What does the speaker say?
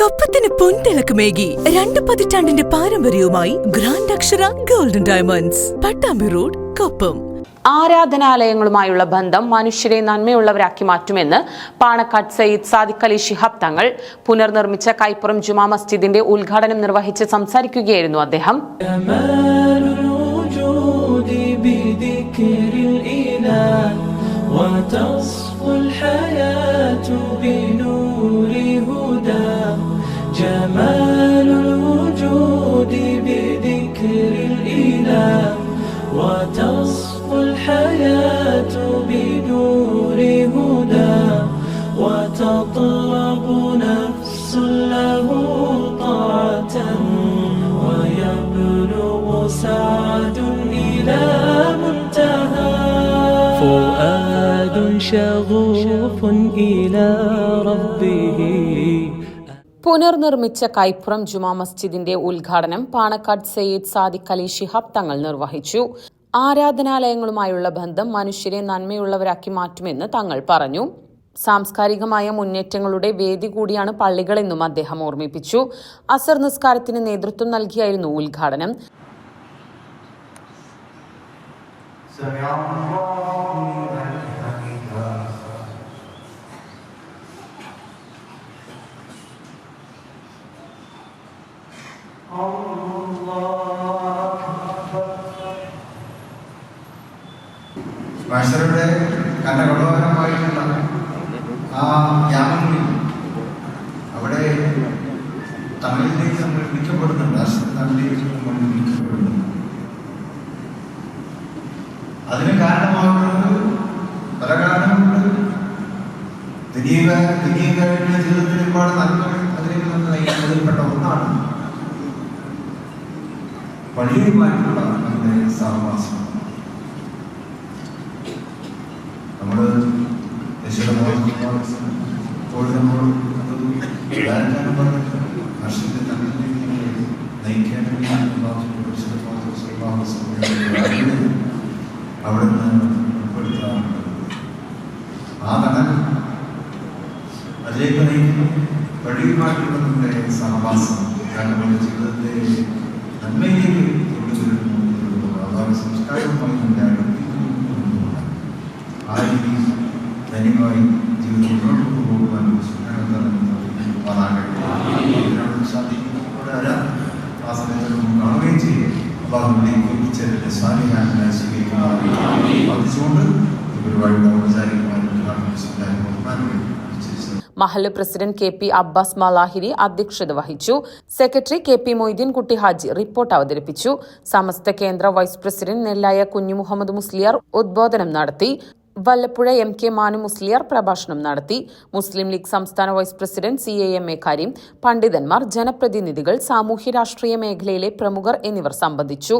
കൊപ്പത്തിന് പൊൻതിളക്കമേകി രണ്ട് പതിറ്റാണ്ടിന്റെ പാരമ്പര്യവുമായി grand Akshara golden diamonds Pattambi road Koppam ആരാധനാലയങ്ങളുമായുള്ള ബന്ധം മനുഷ്യരെ നന്മയുള്ളവരാക്കി മാറ്റുമെന്ന് പാണക്കാട് സയ്യിദ് സാദിഖ് അലി ശിഹാബ് തങ്ങൾ പുനർനിർമ്മിച്ച കൈപ്പുറം ജുമാ മസ്ജിദിന്റെ ഉദ്ഘാടനം നിർവഹിച്ച് സംസാരിക്കുകയായിരുന്നു അദ്ദേഹം كمال وتصفو الحياة بنور هدى وتطلب نفس له طاعة ويبلغ سعد إلى منتهى. فؤاد شغوف إلى ربه പുനർനിർമ്മിച്ച കൈപ്പുറം ജുമാ മസ്ജിദിന്റെ ഉദ്ഘാടനം പാണക്കാട് സയ്യിദ് സാദിഖ് അലി ശിഹാബ് തങ്ങൾ നിർവഹിച്ചു ആരാധനാലയങ്ങളുമായുള്ള ബന്ധം മനുഷ്യരെ നന്മയുള്ളവരാക്കി മാറ്റുമെന്ന് തങ്ങൾ പറഞ്ഞു സാംസ്കാരികമായ മുന്നേറ്റങ്ങളുടെ വേദി കൂടിയാണ് പള്ളികളെന്നും അദ്ദേഹം ഓർമ്മിപ്പിച്ചു അസർ നിസ്കാരത്തിന് നേതൃത്വം നൽകിയായിരുന്നു ഉദ്ഘാടനം سمع الله മനുഷ്യരുടെ കണ്ണകടോഹരമായിട്ടുള്ള ആ യാമങ്ങളിൽ അവിടെ തമിഴിലേക്ക് നമ്മൾ വിളിക്കപ്പെടുന്നുണ്ട്. തമിഴിലേക്ക് നമ്മൾ വിളിക്കപ്പെടുന്നു അതിന് കാരണമാകുന്നത് പല കാരണങ്ങളുണ്ട്. ദുനീവ ദുനീവയുടെ ജീവിതത്തിൽ ഒരുപാട് നന്മകൾ അതിലേക്ക് നമ്മൾ നയിക്കുന്നതിൽപ്പെട്ട ഒന്നാണ് പള്ളിയുമായിട്ടുള്ള നമ്മുടെ സഹവാസം. നമ്മൾ ഇപ്പോൾ നമ്മൾ ധാരാളം പറഞ്ഞിട്ട് വർഷത്തെ തന്നെ നയിക്കാൻ അവിടുന്ന് ഉൾപ്പെടുത്താറുണ്ട്. ആ നടൻ നയിക്കുന്നു വഴിയുമായിട്ടുള്ള നമ്മുടെ സഹവാസം. കാരണം ജീവിതത്തെ നന്മയിലേക്ക് കൊണ്ടുവരുന്നു അതാണ് സംസ്കാരവുമായി നമ്മുടെ അടുപ്പിക്കുന്നു ആ രീതിയിൽ ധന്യമായി ജീവിതം മുന്നോട്ട് കൊണ്ടുപോകുവാൻ സുഖാനന്ദ സാധിക്കുന്നതോടെ ആ സമയത്ത് നമുക്ക് കാണുകയും ചെയ്യും. അള്ളാഹുവിലേക്ക് എത്തിച്ചതിന്റെ സ്വാധീനങ്ങളെ സ്വീകരിക്കുന്നതാണ് വർദ്ധിച്ചുകൊണ്ട് ഈ പരിപാടിയുടെ ഔപചാരികമായി ഉദ്ഘാടനം ചെയ്യാൻ ബഹുമാനമായി മഹല്ല് president K P Abbas Malahiri അധ്യക്ഷത വഹിച്ചു. സെക്രട്ടറി കെ പി മൊയ്തീൻ കുട്ടി ഹാജി റിപ്പോർട്ട് അവതരിപ്പിച്ചു. സമസ്ത കേന്ദ്ര വൈസ് പ്രസിഡന്റ് നെല്ലായ കുഞ്ഞു മുഹമ്മദ് മുസ്ലിയാർ ഉദ്ബോധനം നടത്തി. വല്ലപ്പുഴ എം കെ മാനു മുസ്ലിയാർ പ്രഭാഷണം നടത്തി. മുസ്ലിം ലീഗ് സംസ്ഥാന vice president C A M A Kareem പണ്ഡിതന്മാർ ജനപ്രതിനിധികൾ സാമൂഹ്യ രാഷ്ട്രീയ മേഖലയിലെ പ്രമുഖർ എന്നിവർ സംബന്ധിച്ചു.